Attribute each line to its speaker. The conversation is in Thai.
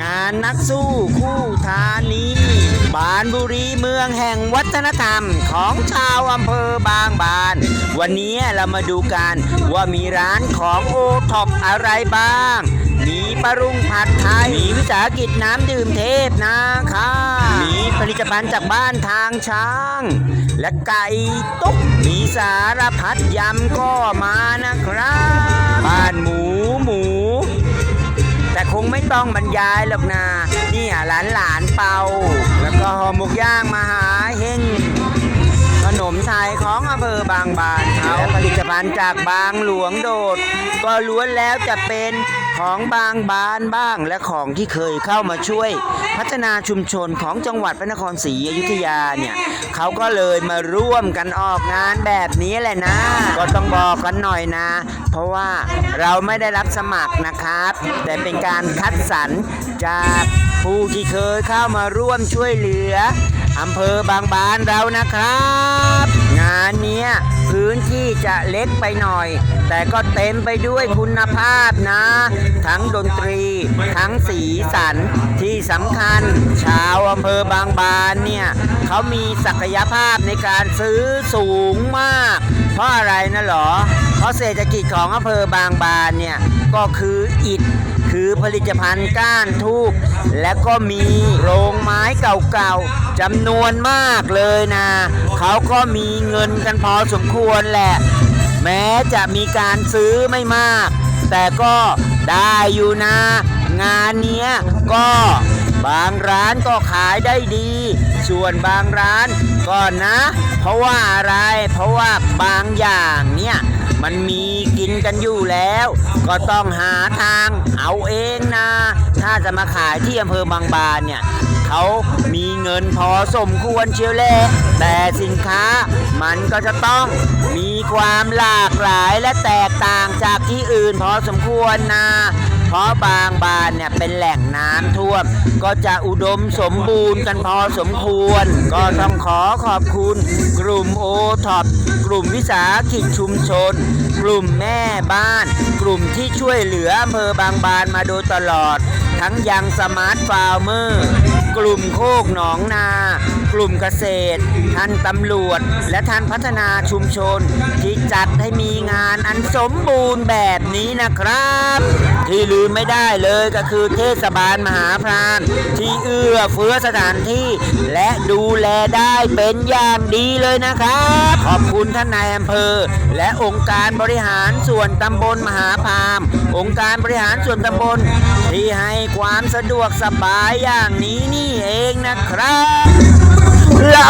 Speaker 1: งานนักสู้คู่ธานีบานบุรีเมืองแห่งวัฒนธรรมของชาวอำเภอบางบาน วันนี้เรามาดูกันว่ามีร้านของโอท็อปอะไรบ้าง มีปรุงผัดไทย มีวิสาหกิจน้ำดื่มเทพนะคะมีผลิตภัณฑ์จากบ้านทางช้าง และไก่ตุ๊ก มีสารพัดยำก็มานะครับ บ้านหมูหมู คงไม่ต้องบรรยายหรอกนะเนี่ยหลานหลานๆเป่าแล้วก็ห่อหมกย่างมาหาเฮงขนมไทยของอำเภอบางบานเขาและผลิตภัณฑ์จากบางหลวงโดด ก็ล้วนแล้วจะเป็น ของบางบานบ้างและของที่เคยเข้ามาช่วย พัฒนาชุมชนของจังหวัดพระนครศรีอยุธยาเนี่ยเขาก็เลยมาร่วมกันออกงานแบบนี้แหละนะ ก็ต้องบอกกันหน่อยนะ เพราะว่าเราไม่ได้รับสมัครนะครับ แต่เป็นการคัดสรรจากผู้ที่เคยเข้ามาร่วมช่วยเหลืออำเภอบางบานเรานะครับ งานเนี้ย พื้นที่จะเล็กไปหน่อย แต่ก็เต็มไปด้วยคุณภาพนะ ทั้งดนตรี ทั้งสีสันที่สำคัญ ชาวอำเภอบางบานเนี่ยเขามีศักยภาพในการซื้อสูงมาก เพราะอะไรนะหรอ เพราะเศรษฐกิจของอำเภอบางบานเนี่ยก็คืออิฐ คือผลิตภัณฑ์ก้านทูบและก็มีโรงไม้เก่าๆจำนวนมากเลยนะเขาก็มีเงินกันพอสมควรแหละ แม้จะมีการซื้อไม่มาก แต่ก็ได้อยู่นะ งานเนี้ยก็บางร้านก็ขายได้ดี ส่วนบางร้านก็นะ เพราะว่าอะไร เพราะว่าบางอย่างเนี่ยมันมีกินกันอยู่แล้ว ก็ต้องหาทางเอาเองนะ ถ้าจะมาขายที่อำเภอบางบานเนี่ยเขามีเงินพอสมควรเชียวแหละแต่สินค้ามันก็จะต้องมีความหลากหลายและแตกต่างจากที่อื่นพอสมควรนะ เพราะบางบานเนี่ยเป็นแหล่งน้ำท่วม ก็จะอุดมสมบูรณ์กันพอสมควร ก็ต้องขอขอบคุณ กลุ่มโอท็อปกลุ่มวิสาหกิจชุมชน กลุ่มแม่บ้าน กลุ่มที่ช่วยเหลืออำเภอบางบานมาโดยตลอด ทั้งยังสมาร์ทฟาร์มเมอร์ กลุ่มโคกหนองนา กลุ่มเกษตร ท่านตำรวจ และท่านพัฒนาชุมชน ที่จัดให้มีงานอันสมบูรณ์แบบนี้นะครับ ที่ลืมไม่ได้เลยก็คือเทศบาลมหาพรานที่เอื้อเฟื้อสถานที่ และดูแลได้เป็นอย่างดีเลยนะครับ ขอบคุณท่านนายอำเภอ และองค์การบริหารส่วนตำบลมหาพาม องค์การบริหารส่วนตำบลที่ให้ ความสะดวกสบายอย่างนี้นี่เองนะครับลา